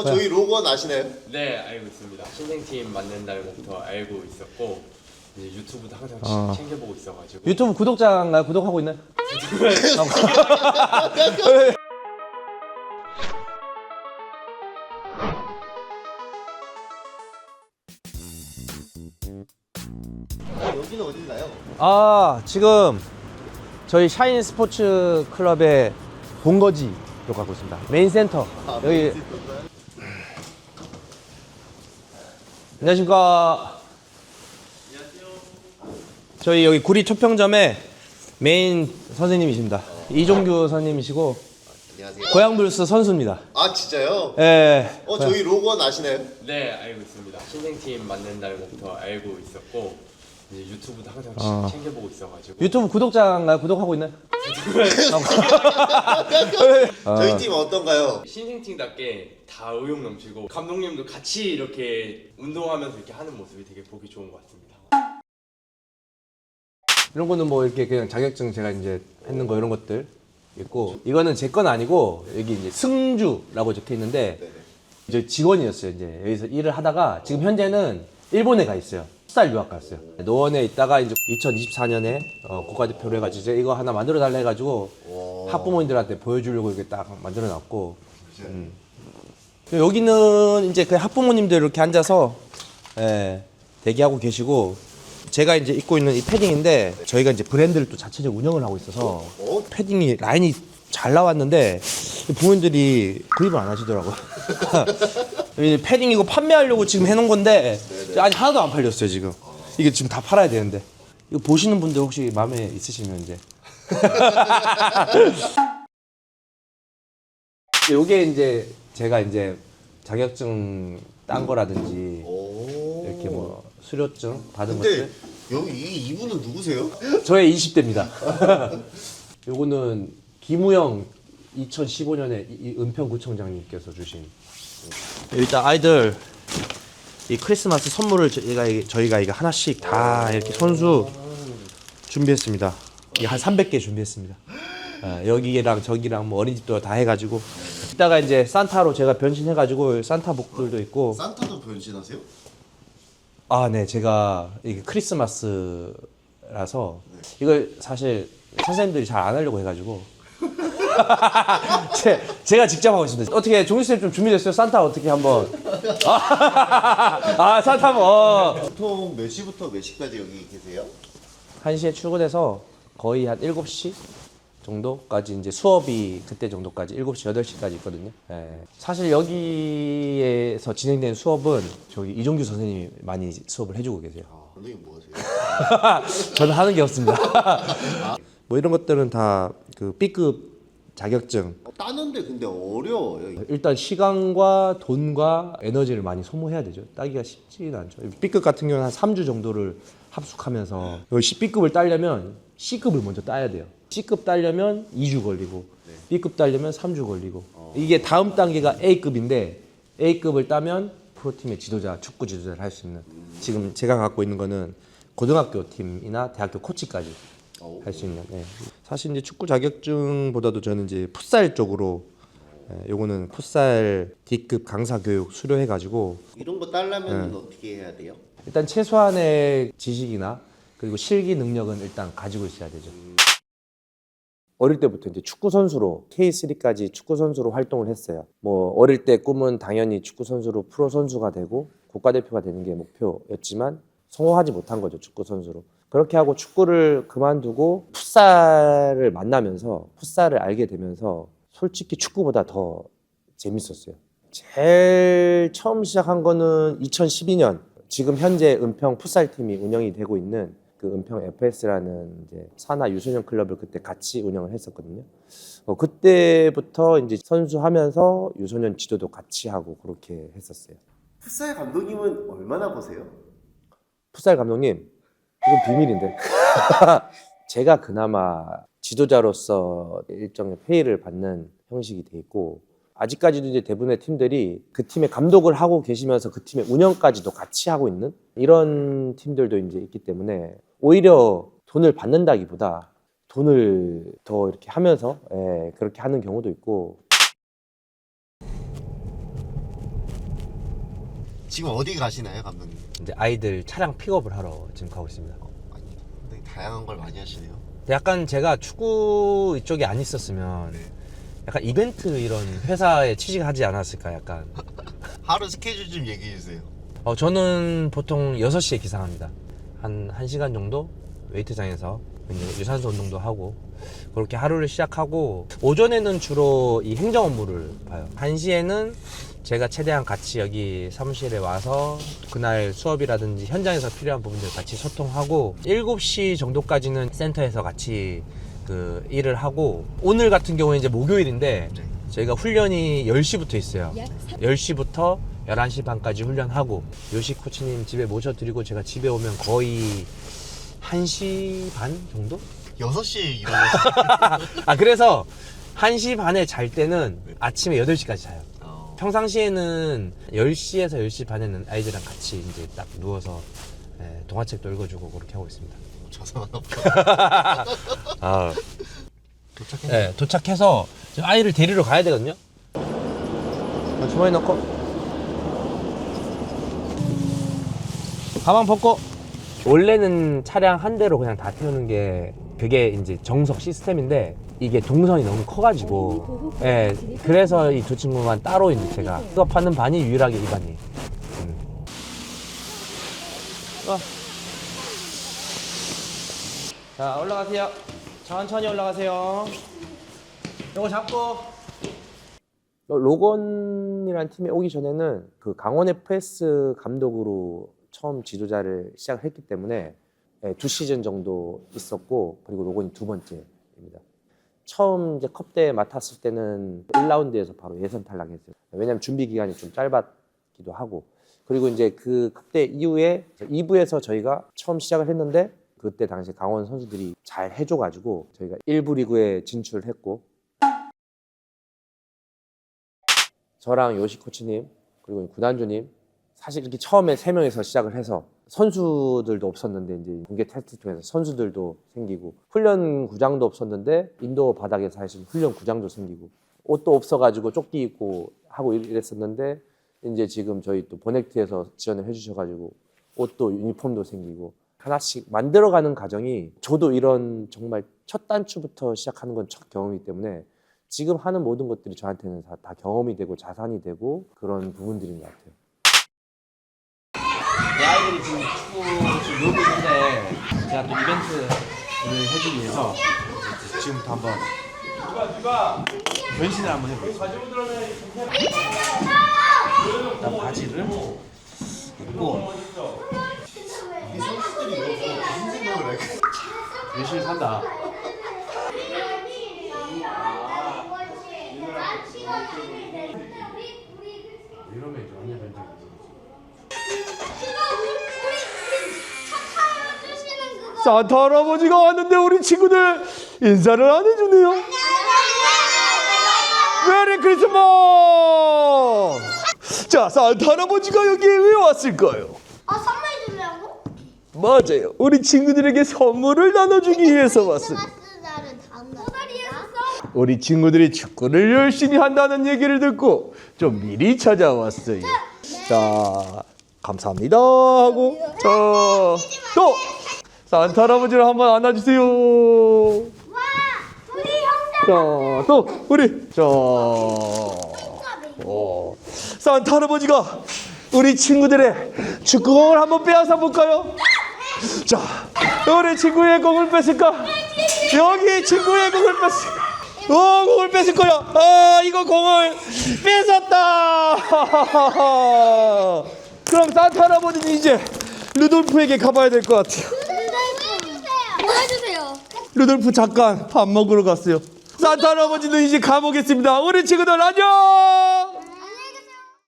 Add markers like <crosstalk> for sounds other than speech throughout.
어 저희 로고원 아시나요? 네 알고 있습니다. 신생팀 만든 날부터 알고 있었고 이제 유튜브도 항상 치- 어. 챙겨보고 있어가지고 유튜브 구독자인가요? 구독하고 있나요? 어, 여기는 어딘가요? 아 지금 저희 샤인 스포츠 클럽의 본거지로 가고 있습니다. 메인 센터. 아, 여기 있을까요? 안녕하십니까. 저희 여기 구리 초평점의 메인 선생님이십니다. 이종규 선생님이시고 안녕하세요. 고양 블루스 선수입니다. 아 진짜요? 예. 어 저희 로고원 아시나요? 네 알고 있습니다. 신생팀 만든 날부터 알고 있었고 이제 유튜브도 항상 치- 어. 챙겨보고 있어가지고 유튜브 구독자인가요? 구독하고 있나요? <laughs> 저희 팀 어떤가요? 신생팀답게 다 의욕 넘치고 감독님도 같이 이렇게 운동하면서 이렇게 하는 모습이 되게 보기 좋은 것 같습니다. 이런 거는 뭐 이렇게 그냥 자격증 제가 이제 했는 거 이런 것들 있고 이거는 제 건 아니고 여기 이제 승주라고 적혀 있는데 네네. 이제 직원이었어요 이제 여기서 일을 하다가 지금 현재는 일본에 가 있어요 풋살 유학 갔어요 노원에 있다가 이제 2024년에 어, 국가대표로 해가지고 이제 이거 하나 만들어 달라 해가지고 와. 학부모님들한테 보여주려고 이렇게 딱 만들어 놨고 음. 여기는 이제 그 학부모님들 이렇게 앉아서 예, 대기하고 계시고 제가 이제 입고 있는 이 패딩인데 저희가 이제 브랜드를 또 자체적으로 운영을 하고 있어서 어? 패딩이 라인이 잘 나왔는데 부모님들이 구입을 안 하시더라고요. <laughs> 이 패딩 이거 판매하려고 지금 해놓은 건데 아직 하나도 안 팔렸어요 지금. 이게 지금 다 팔아야 되는데 이거 보시는 분들 혹시 마음에 있으시면 이제 <laughs> 요게 이제 제가 이제 자격증 딴 거라든지 오. 이렇게 뭐 수료증 받은 근데 것들 여기 이 이분은 누구세요? <laughs> 저의 20대입니다. <laughs> 요거는 김우영 2015년에 이 은평구청장님께서 주신 일단 아이들 이 크리스마스 선물을 저희가 저희가 이거 하나씩 다 이렇게 손수 준비했습니다. 한 300개 준비했습니다. 아, 여기랑 저기랑 뭐 어린이집도 다 해가지고 이따가 이제 산타로 제가 변신해가지고 산타 복들도 있고 산타도 변신하세요? 아, 네. 제가 이게 크리스마스라서 이걸 사실 선생님들이 잘 안 하려고 해가지고 제, 제가 직접 하고 있습니다. 어떻게 종희 쌤좀 준비됐어요? 산타 어떻게 한번? 아, 아 산타 한번. 어. 보통 몇 시부터 몇 시까지 여기 계세요? 1시에 출근해서 거의 한 7시 정도까지 이제 수업이 그때 정도까지 7시, 8시까지 있거든요. 예. 사실 여기에서 진행되는 수업은 저기 이종규 선생님이 많이 수업을 해주고 계세요. 아, 선생님 뭐 하세요? <laughs> 저는 하는 게 없습니다. <laughs> 뭐 이런 것들은 다 그 B급 자격증. 어, 따는데 근데 어려워요. 일단 시간과 돈과 에너지를 많이 소모해야 되죠. 따기가 쉽지는 않죠. B급 같은 경우는 한 3주 정도를 합숙하면서 여기 B급을 따려면 C급을 먼저 따야 돼요. C급 따려면 2주 걸리고 B급 따려면 3주 걸리고 이게 다음 단계가 A급인데 A급을 따면 프로팀의 지도자, 축구 지도자를 할 수 있는 지금 제가 갖고 있는 거는 고등학교 팀이나 대학교 코치까지 오. 할 수 있는. 예. 사실 이제 축구 자격증보다도 저는 이제 풋살 쪽으로 예, 요거는 풋살 D급 강사 교육 수료해 가지고 이런 거 따려면 네. 어떻게 해야 돼요? 일단 최소한의 지식이나 그리고 실기 능력은 일단 가지고 있어야 되죠. 어릴 때부터 이제 축구 선수로 K3까지 축구 선수로 활동을 했어요. 뭐 어릴 때 꿈은 당연히 축구 선수로 프로 선수가 되고 국가대표가 되는 게 목표였지만 성공하지 못한 거죠 축구 선수로. 그렇게 하고 축구를 그만두고 풋살을 만나면서 풋살을 알게 되면서 솔직히 축구보다 더 재밌었어요. 제일 처음 시작한 거는 2012년 지금 현재 은평 풋살 팀이 운영이 되고 있는 그 은평 FS라는 이제 산하 유소년 클럽을 그때 같이 운영을 했었거든요. 어, 그때부터 이제 선수하면서 유소년 지도도 같이 하고 그렇게 했었어요. 풋살 감독님은 얼마나 보세요? 풋살 감독님, 이건 비밀인데. <laughs> 제가 그나마 지도자로서 일정의 페이를 받는 형식이 돼 있고 아직까지도 이제 대부분의 팀들이 그 팀의 감독을 하고 계시면서 그 팀의 운영까지도 같이 하고 있는 이런 팀들도 이제 있기 때문에 오히려 돈을 받는다기보다 돈을 더 이렇게 하면서 예, 그렇게 하는 경우도 있고 지금 어디 가시나요, 감독님? 이제 아이들 차량 픽업을 하러 지금 가고 있습니다. 아니, 굉장히 다양한 걸 많이 하시네요. 약간 제가 축구 이쪽에 안 있었으면 약간 이벤트 이런 회사에 취직하지 않았을까 약간. <laughs> 하루 스케줄 좀 얘기해 주세요. 어, 저는 보통 6시에 기상합니다. 한 1시간 정도 웨이트장에서 유산소 운동도 하고 그렇게 하루를 시작하고 오전에는 주로 이 행정 업무를 봐요. 1시에는 제가 최대한 같이 여기 사무실에 와서 그날 수업이라든지 현장에서 필요한 부분들 같이 소통하고 7시 정도까지는 센터에서 같이 그 일을 하고 오늘 같은 경우에 이제 목요일인데 네. 저희가 훈련이 10시부터 있어요. 10시부터 11시 반까지 훈련하고 요시 코치님 집에 모셔드리고 제가 집에 오면 거의 1시 반 정도? 6시에 <laughs> 일어나서 아 그래서 1시 반에 잘 때는 아침에 8시까지 자요. 어, 평상시에는 10시에서 10시 반에는 아이들이랑 같이 이제 딱 누워서 예, 동화책도 읽어주고 그렇게 하고 있습니다. 저상하나 보다. 아. 네, 도착해서 지금 아이를 데리러 가야 되거든요. 주머니 넣고. 가방 벗고. 원래는 차량 한 대로 그냥 다 태우는 게 그게 이제 정석 시스템인데 이게 동선이 너무 커가지고 예 그래서 이 두 친구만 따로 이제 제가 수업하는 반이 유일하게 이 반이 음. 어. 자 올라가세요 천천히 올라가세요 요거 잡고 로건이라는 팀에 오기 전에는 그 강원 FS 감독으로 처음 지도자를 시작을 했기 때문에 예, 두 시즌 정도 있었고 그리고 로건이 두 번째입니다. 처음 이제 컵대회 맡았을 때는 1라운드에서 바로 예선 탈락했어요. 왜냐하면 준비 기간이 좀 짧았기도 하고 그리고 이제 그 컵대 이후에 2부에서 저희가 처음 시작을 했는데 그때 당시 강원 선수들이 잘 해줘가지고 저희가 1부 리그에 진출을 했고 저랑 요시 코치님 그리고 구단주님 사실 이렇게 처음에 세 명이서 시작을 해서 선수들도 없었는데 이제 공개 테스트 통해서 선수들도 생기고 훈련 구장도 없었는데 인도 바닥에서 하신 훈련 구장도 생기고 옷도 없어가지고 조끼 입고 하고 이- 이랬었는데 이제 지금 저희 또 보넥트에서 지원을 해주셔가지고 옷도 유니폼도 생기고 하나씩 만들어가는 과정이 저도 이런 정말 첫 단추부터 시작하는 건 첫 경험이기 때문에 지금 하는 모든 것들이 저한테는 다, 다 경험이 되고 자산이 되고 그런 부분들인 것 같아요. 내 아이들이 지금 축구 지금 놀고 있는데 제가 또 이벤트를 해주기 위해서 지금부터 한번 변신을 한번 해보겠습니다. 일단 바지를 입고 열심히 산다. 이러면 이제 완전 변장이지. 산타 할아버지가 왔는데 우리 친구들 인사를 안 해주네요. 메리 크리스마스! 자, 산타 할아버지가 여기에 왜 왔을까요? 아 선물 주려고? 맞아요. 우리 친구들에게 선물을 나눠주기 위해서 왔습니다. 우리 친구들이 축구를 열심히 한다는 얘기를 듣고 좀 미리 찾아왔어요. 자, 감사합니다 하고 자, 또 산타 할아버지를 한번 안아주세요. 와 우리 형제 자, 또 우리 자, 어, 산타 할아버지가 우리 친구들의 축구공을 한번 빼앗아 볼까요? 자, 우리 친구의 공을 뺏을까? 여기 친구의 공을 뺏을까? 어, 공을 뺏을 거야. 아, 이거 공을 뺏었다. <laughs> 그럼 산타 할아버지는 이제 루돌프에게 가봐야 될 것 같아요. 보여주세요. 루돌프 잠깐 밥 먹으러 갔어요. 산타 할아버지는 이제 가보겠습니다. 우리 친구들 안녕.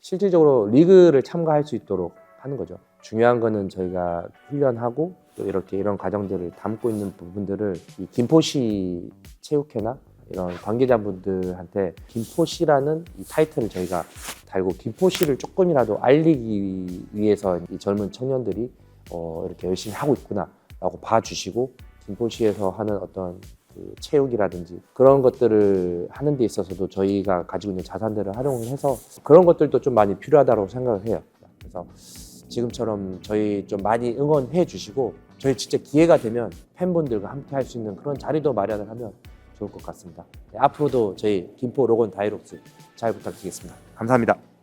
실질적으로 리그를 참가할 수 있도록 하는 거죠. 중요한 거는 저희가 훈련하고 또 이렇게 이런 과정들을 담고 있는 부분들을 이 김포시 체육회나 이런 관계자분들한테 김포시라는 이 타이틀을 저희가 달고 김포시를 조금이라도 알리기 위해서 이 젊은 청년들이 어, 이렇게 열심히 하고 있구나라고 봐주시고 김포시에서 하는 어떤 그 체육이라든지 그런 것들을 하는 데 있어서도 저희가 가지고 있는 자산들을 활용을 해서 그런 것들도 좀 많이 필요하다고 생각을 해요. 그래서 그래서 지금처럼 저희 좀 많이 응원해 주시고 저희 진짜 기회가 되면 팬분들과 함께 할 수 있는 그런 자리도 마련을 하면 좋을 것 같습니다. 네, 앞으로도 저희 김포 로건 다이록스 잘 부탁드리겠습니다. 감사합니다.